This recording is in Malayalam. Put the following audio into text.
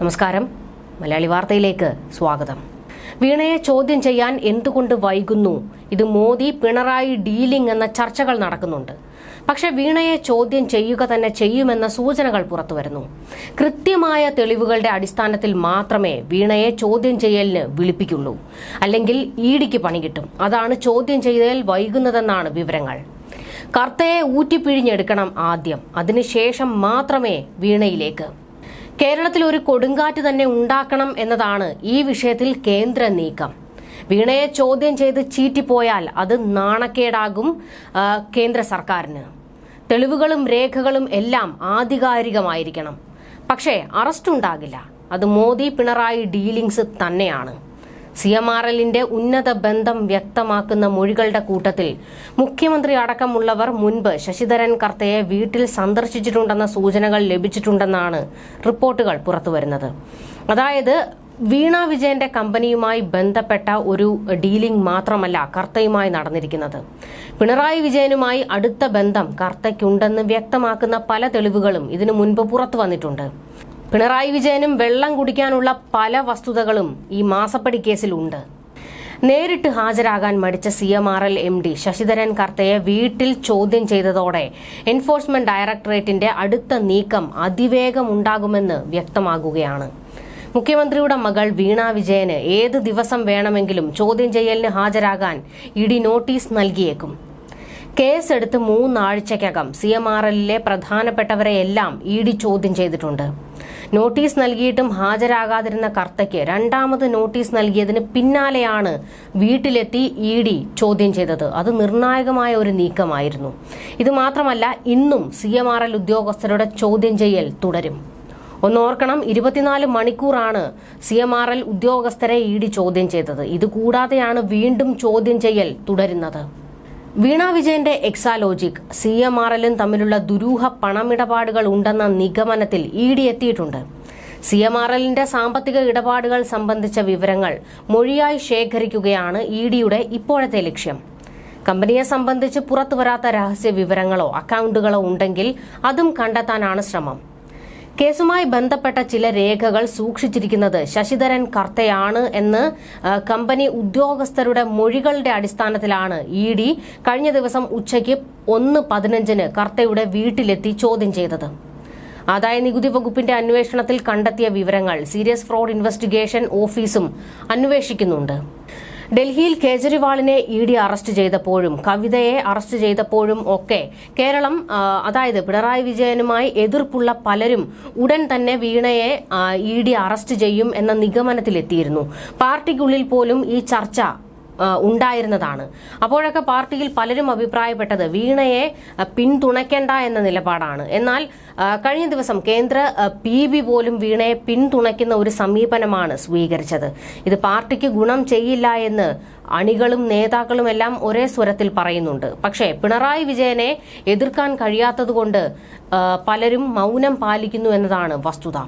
നമസ്കാരം. മലയാളി വാർത്തയിലേക്ക് സ്വാഗതം. വീണയെ ചോദ്യം ചെയ്യാൻ എന്തുകൊണ്ട് വൈകുന്നു? ഇത് മോദി പിണറായി ഡീലിംഗ് എന്ന ചർച്ചകൾ നടക്കുന്നുണ്ട്. പക്ഷെ വീണയെ ചോദ്യം ചെയ്യുക തന്നെ ചെയ്യുമെന്ന സൂചനകൾ പുറത്തുവരുന്നു കൃത്യമായ തെളിവുകളുടെ അടിസ്ഥാനത്തിൽ മാത്രമേ വീണയെ ചോദ്യം ചെയ്യലിന് വിളിപ്പിക്കുള്ളൂ. അല്ലെങ്കിൽ ഇഡിക്ക് പണി കിട്ടും. അതാണ് ചോദ്യം ചെയ്യൽ വൈകുന്നതെന്നാണ് വിവരങ്ങൾ. കർത്തയെ ഊറ്റിപ്പിഴിഞ്ഞെടുക്കണം ആദ്യം. അതിനുശേഷം മാത്രമേ വീണയിലേക്ക് കേരളത്തിൽ ഒരു കൊടുങ്കാറ്റ് തന്നെ ഉണ്ടാക്കണം എന്നതാണ് ഈ വിഷയത്തിൽ കേന്ദ്ര നീക്കം. വീണയെ ചോദ്യം ചെയ്ത് ചീറ്റിപ്പോയാൽ അത് നാണക്കേടാകും കേന്ദ്ര സർക്കാരിന്. തെളിവുകളും രേഖകളും എല്ലാം ആധികാരികമായിരിക്കണം. പക്ഷേ അറസ്റ്റ് ഉണ്ടാകില്ല. അത് മോദി പിണറായി ഡീലിംഗ്സ് തന്നെയാണ്. സി എം ആർ എല്ലിന്റെ ഉന്നത ബന്ധം വ്യക്തമാക്കുന്ന മൊഴികളുടെ കൂട്ടത്തിൽ മുഖ്യമന്ത്രി അടക്കമുള്ളവർ മുൻപ് ശശിധരൻ കർത്തയെ വീട്ടിൽ സന്ദർശിച്ചിട്ടുണ്ടെന്ന സൂചനകൾ ലഭിച്ചിട്ടുണ്ടെന്നാണ് റിപ്പോർട്ടുകൾ പുറത്തുവരുന്നത്. അതായത് വീണ വിജയന്റെ കമ്പനിയുമായി ബന്ധപ്പെട്ട ഒരു ഡീലിംഗ് മാത്രമല്ല കർത്തയുമായി നടന്നിരിക്കുന്നത്. പിണറായി വിജയനുമായി അടുത്ത ബന്ധം കർത്തയ്ക്കുണ്ടെന്ന് വ്യക്തമാക്കുന്ന പല തെളിവുകളും ഇതിനു മുൻപ് പുറത്തു വന്നിട്ടുണ്ട് പിണറായി വിജയനും വെള്ളം കുടിക്കാനുള്ള പല വസ്തുതകളും ഈ മാസപ്പടി കേസിലുണ്ട്. നേരിട്ട് ഹാജരാകാൻ മടിച്ച C M R L M D Sasidharan കർത്തയെ വീട്ടിൽ ചോദ്യം ചെയ്തതോടെ എൻഫോഴ്സ്മെന്റ് ഡയറക്ടറേറ്റിന്റെ അടുത്ത നീക്കം അതിവേഗം ഉണ്ടാകുമെന്ന് വ്യക്തമാകുകയാണ്. മുഖ്യമന്ത്രിയുടെ മകൾ വീണ വിജയന് ഏത് ദിവസം വേണമെങ്കിലും ചോദ്യം ചെയ്യലിന് ഹാജരാകാൻ ഇഡി നോട്ടീസ് നൽകിയേക്കും. കേസെടുത്ത് മൂന്നാഴ്ചയ്ക്കകം സി എം ആർ എല്ലിലെ പ്രധാനപ്പെട്ടവരെയെല്ലാം ഇ ഡി ചോദ്യം ചെയ്തിട്ടുണ്ട്. നോട്ടീസ് നൽകിയിട്ടും ഹാജരാകാതിരുന്ന കർത്തയ്ക്ക് രണ്ടാമത് നോട്ടീസ് നൽകിയതിന് പിന്നാലെയാണ് വീട്ടിലെത്തി ഇ ഡി ചോദ്യം ചെയ്തത്. അത് നിർണായകമായ ഒരു നീക്കമായിരുന്നു. ഇത് മാത്രമല്ല ഇന്നും സി എം ആർ എൽ ഉദ്യോഗസ്ഥരുടെ ചോദ്യം ചെയ്യൽ തുടരും. ഒന്നോർക്കണം ഇരുപത്തിനാല് മണിക്കൂറാണ് സി എം ആർ എൽ ഉദ്യോഗസ്ഥരെ ഇ ഡി ചോദ്യം ചെയ്തത്. ഇതുകൂടാതെയാണ് വീണ്ടും ചോദ്യം ചെയ്യൽ തുടരുന്നത്. വീണ വിജയന്റെ എക്സാലോജിക് സി എം ആർ എല്ലും തമ്മിലുള്ള ദുരൂഹ പണമിടപാടുകൾ ഉണ്ടെന്ന നിഗമനത്തിൽ ഇ ഡി എത്തിയിട്ടുണ്ട്. സി എം ആർ എല്ലിന്റെ സാമ്പത്തിക ഇടപാടുകൾ സംബന്ധിച്ച വിവരങ്ങൾ മൊഴിയായി ശേഖരിക്കുകയാണ് ഇ ഡിയുടെ ഇപ്പോഴത്തെ ലക്ഷ്യം. കമ്പനിയെ സംബന്ധിച്ച് പുറത്തുവരാത്ത രഹസ്യ വിവരങ്ങളോ അക്കൗണ്ടുകളോ ഉണ്ടെങ്കിൽ അതും കണ്ടെത്താനാണ് ശ്രമം. കേസുമായി ബന്ധപ്പെട്ട ചില രേഖകൾ സൂക്ഷിച്ചിരിക്കുന്നത് ശശിധരൻ കർത്തയാണ് എന്ന് കമ്പനി ഉദ്യോഗസ്ഥരുടെ മൊഴികളുടെ അടിസ്ഥാനത്തിലാണ് ഇ ഡി കഴിഞ്ഞ ദിവസം ഉച്ചയ്ക്ക് ഒന്ന് പതിനഞ്ചിന് കർത്തയുടെ വീട്ടിലെത്തി ചോദ്യം ചെയ്തത്. ആദായ നികുതി വകുപ്പിന്റെ അന്വേഷണത്തിൽ കണ്ടെത്തിയ വിവരങ്ങൾ സീരിയസ് ഫ്രോഡ് ഇൻവെസ്റ്റിഗേഷൻ ഓഫീസും അന്വേഷിക്കുന്നുണ്ട്. ഡൽഹിയിൽ കേജ്രിവാളിനെ ഇ ഡി അറസ്റ്റ് ചെയ്തപ്പോഴും കവിതയെ അറസ്റ്റ് ചെയ്തപ്പോഴും ഒക്കെ കേരളം അതായത് പിണറായി വിജയനുമായി എതിർപ്പുള്ള പലരും ഉടൻ തന്നെ വീണയെ ഇ ഡി അറസ്റ്റ് ചെയ്യും എന്ന നിഗമനത്തിലെത്തിയിരുന്നു. പാർട്ടിക്കുള്ളിൽ പോലും ഈ ചർച്ച ഉണ്ടായിരുന്നതാണ്. അപ്പോഴൊക്കെ പാർട്ടിയിൽ പലരും അഭിപ്രായപ്പെട്ടത് വീണയെ പിന്തുണയ്ക്കേണ്ട എന്ന നിലപാടാണ്. എന്നാൽ കഴിഞ്ഞ ദിവസം കേന്ദ്ര പി ബി പോലും വീണയെ പിന്തുണയ്ക്കുന്ന ഒരു സമീപനമാണ് സ്വീകരിച്ചത്. ഇത് പാർട്ടിക്ക് ഗുണം ചെയ്യില്ല എന്ന് അണികളും നേതാക്കളും എല്ലാം ഒരേ സ്വരത്തിൽ പറയുന്നുണ്ട്. പക്ഷേ പിണറായി വിജയനെ എതിർക്കാൻ കഴിയാത്തതുകൊണ്ട് പലരും മൗനം പാലിക്കുന്നു എന്നതാണ് വസ്തുത.